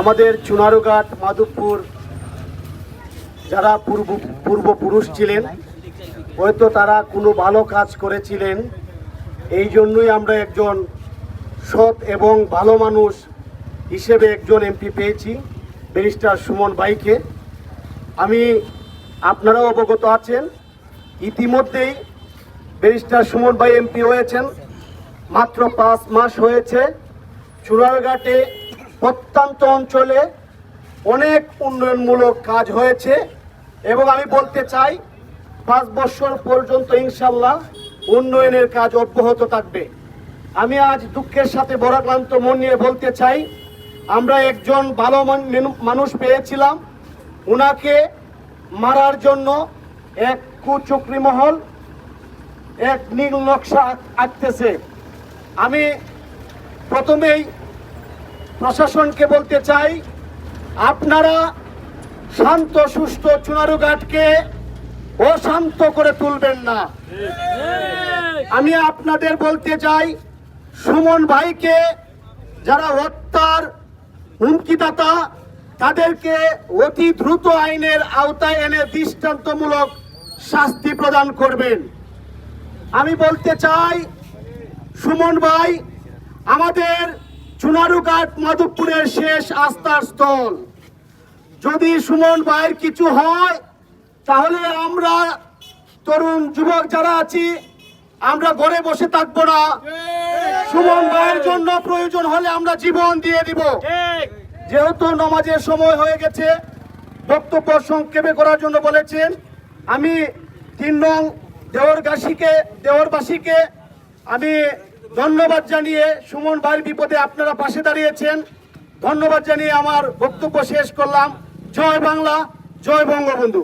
আমাদের চুনারুঘাট, মাধবপুর, যারা পূর্ব, পূর্বপুরুষ ছিলেন, হয়তো তারা কোনো ভালো কাজ করেছিলেন। এই জন্যই আমরা একজন সৎ এবং ভালো মানুষ হিসেবে একজন এমপি পেয়েছি ব্যারিস্টার সুমন বাইকে আমি, আপনারাও অবগত আছেন, ইতিমধ্যেই ব্যারিস্টার সুমন ভাই এমপি হয়েছেন। মাত্র পাঁচ মাস হয়েছে চুরারঘাটে প্রত্যন্ত অঞ্চলে অনেক উন্নয়নমূলক কাজ হয়েছে এবং আমি বলতে চাই, পাঁচ বছর পর্যন্ত ইনশাল্লাহ উন্নয়নের কাজ অব্যাহত থাকবে। আমি আজ দুঃখের সাথে বরাক্রান্ত মন নিয়ে বলতে চাই, আমরা একজন ভালো মানুষ পেয়েছিলাম। উনাকে মারার জন্য এক কুচক্রি মহল, এক নীল নকশা আঁক- আঁকতেছে। আমি প্রথমেই প্রশাসনকে বলতে চাই, আপনারা শান্ত সুষ্ঠু চুনারুঘাটকে অশান্ত করে তুলবেন না। আমি আপনাদের বলতে চাই, সুমন ভাইকে যারা হত্যার হুমকিদাতা, তাদেরকে অতি দ্রুত আইনের আওতায় এনে দৃষ্টান্তমূলক শাস্তি প্রদান করবেন। আমি বলতে চাই, সুমন ভাই, আমাদের চুনারুঘাট মাধবপুরের শেষ আস্থার স্থল। যদি সুমন ভাইয়ের কিছু হয়, তাহলে আমরা তরুণ যুবক যারা আছি, আমরা ঘরে বসে থাকব না। সুমন ভাইয়ের জন্য প্রয়োজন হলে আমরা জীবন দিয়ে দিব। যেহেতু নমাজের সময় হয়ে গেছে, বক্তব্য সংক্ষেপে করার জন্য বলেছেন, আমি তিন নং দেওরগাছিকে, দেওরবাসীকে আমি ধন্যবাদ জানিয়ে সুমন ভাইয়ের বিপদে আপনারা পাশে দাঁড়িয়েছেন। ধন্যবাদ জানিয়ে আমার বক্তব্য শেষ করলাম। জয় বাংলা, জয় বঙ্গবন্ধু।